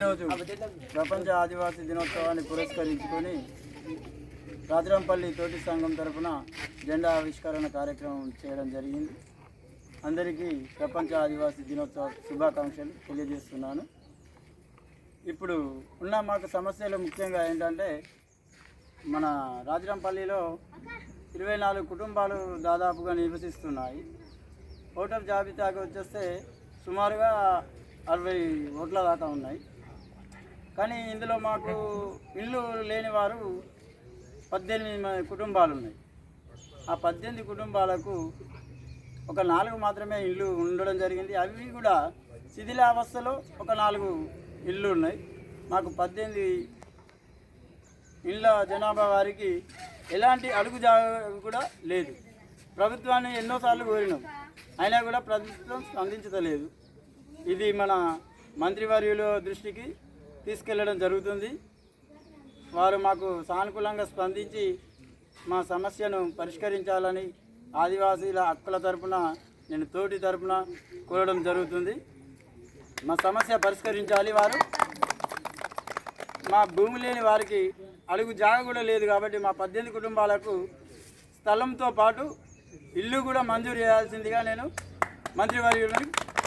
ఈరోజు ప్రపంచ ఆదివాసీ దినోత్సవాన్ని పురస్కరించుకొని రాజరంపల్లి తోటి సంఘం తరఫున జెండా ఆవిష్కరణ కార్యక్రమం చేయడం జరిగింది. అందరికీ ప్రపంచ ఆదివాసీ దినోత్సవ శుభాకాంక్షలు తెలియజేస్తున్నాను. ఇప్పుడు ఉన్న మాకు సమస్యలు ముఖ్యంగా ఏంటంటే మన రాజరంపల్లిలో ఇరవై నాలుగు కుటుంబాలు దాదాపుగా నివసిస్తున్నాయి. ఓటర్ జాబితాకు వచ్చేస్తే సుమారుగా అరవై ఓట్ల దాకా ఉన్నాయి. కానీ ఇందులో మాకు ఇల్లు లేని వారు పద్దెనిమిది కుటుంబాలు ఉన్నాయి ఆ పద్దెనిమిది కుటుంబాలకు ఒక నాలుగు మాత్రమే ఇల్లు ఉండడం జరిగింది. అవి కూడా శిథిలావస్థలో ఒక నాలుగు ఇల్లు ఉన్నాయి. మాకు పద్దెనిమిది ఇళ్ళ జనాభా వారికి ఎలాంటి అడుగు కూడా లేదు. ప్రభుత్వాన్ని ఎన్నోసార్లు కోరినాం. అయినా కూడా ప్రభుత్వం స్పందించలేదు ఇది మన మంత్రివర్యుల దృష్టికి తీసుకెళ్ళడం జరుగుతుంది. వారు మాకు సానుకూలంగా స్పందించి మా సమస్యను పరిష్కరించాలని ఆదివాసీల హక్కుల తరపున నేను తోటి తరపున కోరడం జరుగుతుంది. మా సమస్య పరిష్కరించాలి వారు. మా భూమి లేని వారికి అడుగు జాగ కూడా లేదు కాబట్టి మా పద్దెనిమిది కుటుంబాలకు స్థలంతో పాటు ఇల్లు కూడా మంజూరు చేయాల్సిందిగా నేను మంత్రివర్యులను